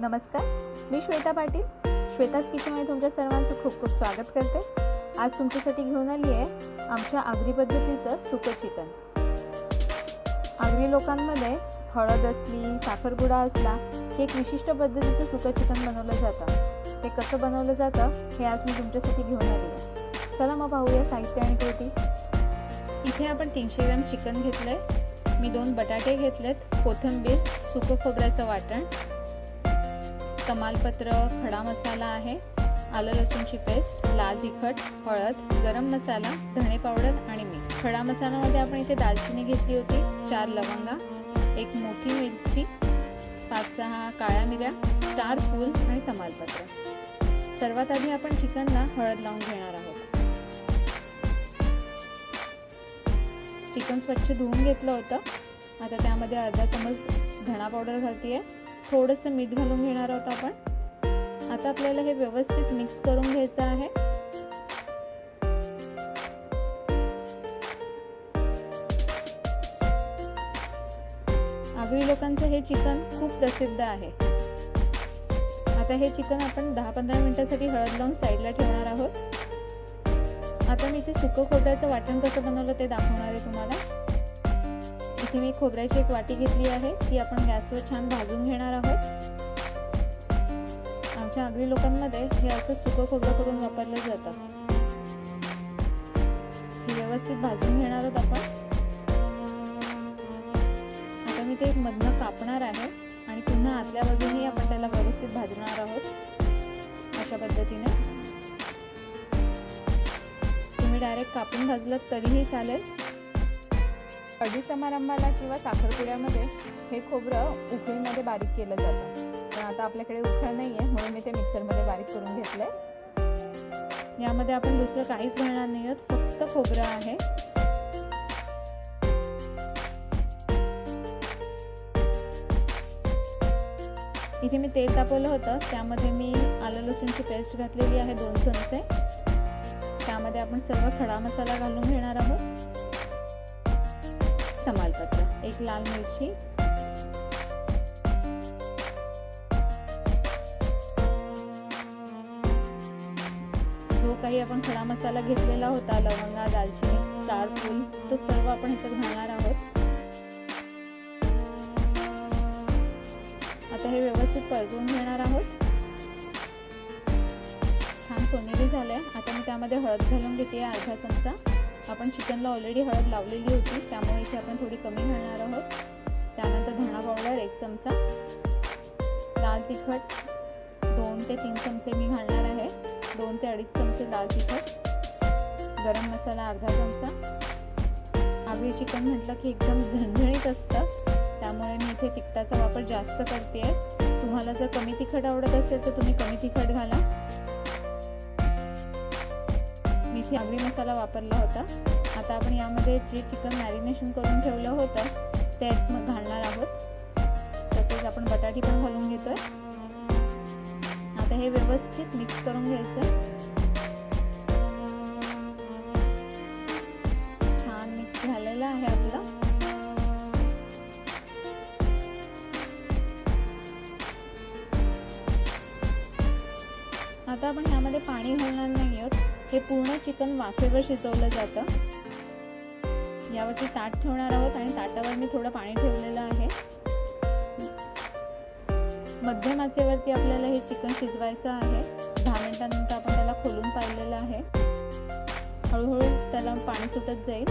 नमस्कार मी श्वेता पाटील. श्वेताज किचनमध्ये तुमच्या सर्वांचं खूप खूप स्वागत करते. आज तुमच्यासाठी घेऊन आली आहे आमच्या आगरी पद्धतीचं सुकं चिकन. आगरी लोकांमध्ये हळद असली साखरपुडा असला हे एक विशिष्ट पद्धतीचं सुकं चिकन बनवलं जातं. ते कसं बनवलं जातं हे आज मी तुमच्यासाठी घेऊन आली आहे. चला मग पाहूया साहित्य आणि कृती. इथे आपण तीनशे ग्रॅम चिकन घेतलं आहे मी दोन बटाटे घेतलेत कोथिंबीर सुकं खोबऱ्याचं वाटण तमालपत्र खडा मसाला आहे आलं लसूणची पेस्ट लाल तिखट हळद गरम मसाला धणे पावडर आणि मीठ. खडा मसाल्यामध्ये आपण इथे दालचिनी घेतली होती चार लवंगा एक मोठी मिरची पाच सहा काळ्या मिऱ्या स्टार फूल आणि तमालपत्र सर्वात आधी आपण चिकनला हळद लावून घेणार आहोत. चिकन स्वच्छ धुवून घेतलं होतं. आता त्यामध्ये अर्धा चमच धणा पावडर घालते आहे थोडंसं मीठ घालून घेणार आहोत आपण. आता आपल्याला हे व्यवस्थित मिक्स करून घ्यायचं आहे. आगळी लोकांचं हे चिकन खूप प्रसिद्ध आहे. आता हे चिकन आपण दहा पंधरा मिनटासाठी हळद लावून साईडला ठेवणार आहोत. आता मी इथे सुकं खोबऱ्याचं वाटण कसं बनवलं ते दाखवणार आहे तुम्हाला. इथे मी खोबऱ्याची एक वाटी घेतली आहे ती आपण गॅसवर छान भाजून घेणार आहोत. आमच्या आगरी लोकांमध्ये हे असं सुकं खोबरं करून वापरलं जातं. हे व्यवस्थित भाजून घेणार आहोत आपण. आता मी ते एक मधनं कापणार आहे आणि पुन्हा आतल्या बाजूनही आपण त्याला व्यवस्थित भाजणार आहोत. अशा पद्धतीने. तुम्ही डायरेक्ट कापून भाजलात तरीही चालेल. हळदी समारंभाला किंवा साखरपुड्यामध्ये हे खोबरं उकळीमध्ये बारीक केलं जातं. आता आपल्याकडे उखळ नाही आहे म्हणून मी ते मिक्सरमध्ये बारीक करून घेतलं आहे यामध्ये आपण दुसरं काहीच घालणार नाही आहोत फक्त खोबरं आहे. इथे मी तेल तापवलं होतं त्यामध्ये मी आलं लसूणची पेस्ट घातलेली आहे दोन चमचे. त्यामध्ये आपण सर्व खडा मसाला घालून घेणार आहोत. तमालपत्र एक लाल मिरची जो काही आपण खडा मसाला घेतलेला होता लवंगा दालचिनी स्टार फूल तो सर्व आपण ह्याच्यात घालणार आहोत. आता हे व्यवस्थित परतून घेणार आहोत. छान सोनेरी झालंय. आता मी त्यामध्ये हळद घालून घेते अर्धा चमचा. आपण चिकनला ऑलरेडी हळद लावलेली होती त्यामुळे इथे आपण थोडी कमी घालणार आहोत. त्यानंतर धणा पावडर एक चमचा. लाल तिखट दोन ते तीन चमचे मी घालणार आहे. दोन ते अडीच चमचे लाल तिखट गरम मसाला अर्धा चमचा. आगळी चिकन म्हटलं की एकदम झणझणीत असतं त्यामुळे मी इथे तिखटाचा वापर जास्त करते आहे तुम्हाला जर कमी तिखट आवडत असेल तर तुम्ही कमी तिखट घाला. मी इथे आगळी मसाला वापरला होता. आता आपण यामध्ये जे चिकन मॅरिनेशन करून ठेवलं होतं ते मग घालणार आहोत. तसेच आपण बटाटी पण घालून घेतो आहे आता हे व्यवस्थित मिक्स करून घ्यायचं. छान मिक्स झालेलं आहे आपलं. आता आपण ह्यामध्ये पाणी घालणार नाही आहोत. हे पूर्ण चिकन वाफेवर शिजवलं जातं. यावरती ताट ठेवणार आहोत आणि ताटावर मी थोडं पाणी ठेवलेलं आहे. मध्यम आचेवरती आपल्याला हे चिकन शिजवायचं आहे. दहा मिनिटानंतर आपण त्याला खोलून पाहिलेलं आहे. हळूहळू त्याला पाणी सुटत जाईल.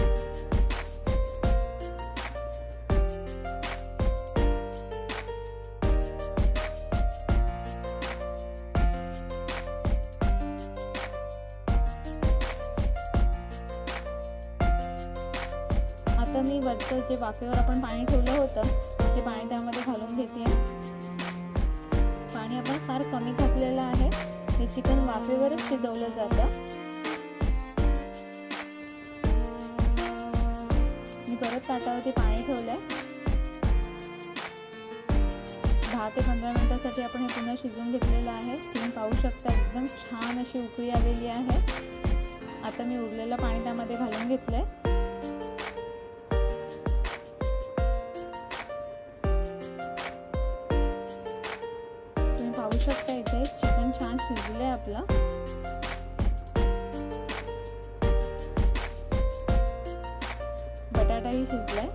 आता मी वरचं जे वाफेवर आपण पाणी ठेवलं होतं ते पाणी त्यामध्ये घालून घेते. चिकन वाफेवरच शिजवलं जातं. मी परत ताटावरती पाणी ठेवलंय. दहा ते पंधरा मिनिटासाठी आपण हे पुन्हा शिजवून घेतलेलं आहे. तुम्ही पाहू शकता एकदम छान अशी उकळी आलेली आहे. आता मी उरलेलं पाणी त्यामध्ये घालून घेतलंय. शकता इथे चिकन छान शिजलंय आपलं. बटाटाही शिजलाय.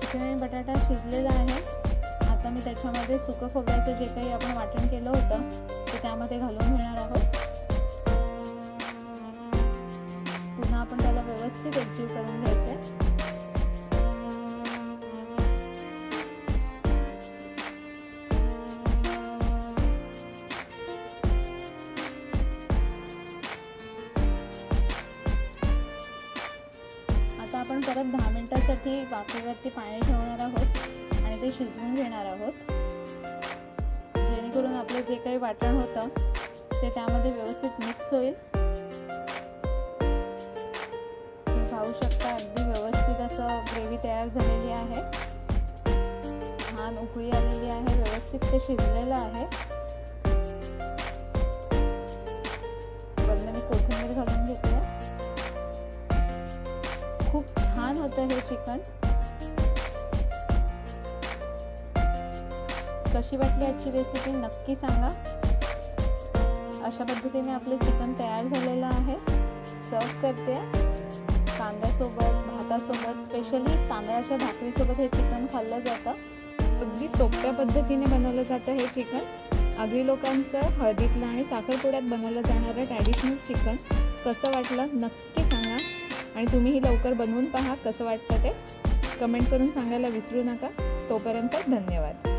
चिकन आणि बटाटा शिजलेला आहे. आता मी त्याच्यामध्ये सुकं खोबऱ्याचं जे काही आपण वाटण केलं होतं ते त्यामध्ये घालून घेणार आहोत. पुन्हा आपण त्याला व्यवस्थित एकजीव करून घ्यायचं आहे परत दहा मिनटासाठी वाफेवरती पाणी ठेवणार आहोत आणि ते शिजवून घेणार आहोत. जेणेकरून आपलं जे काही वाटण होतं ते त्यामध्ये व्यवस्थित मिक्स होईल. तुम्ही पाहू शकता अगदी व्यवस्थित असं ग्रेव्ही तयार झालेली आहे. छान उकळी आलेली आहे व्यवस्थित ते शिजलेलं आहे. वरनं मी कोथिंबीर घालून घेते. छान होतं हे चिकन. कशी वाटली आजची रेसिपी नक्की सांगा. अशा पद्धतीने आपलं चिकन तयार झालेलं आहे. सर्व करते. कांद्यासोबत भातासोबत स्पेशली तांदळाच्या भाकरीसोबत हे चिकन खाल्लं जातं. अगदी सोप्या पद्धतीने बनवलं जातं हे चिकन. आगरी लोकांचं हळदीतलं आणि साखरपुड्यात बनवलं जाणारं ट्रॅडिशनल चिकन. कसं वाटलं? नक्की आणि तुम्हीही लवकर बनवून पहा कसं वाटतं ते. कमेंट करून सांगायला विसरू नका. तोपर्यंत धन्यवाद.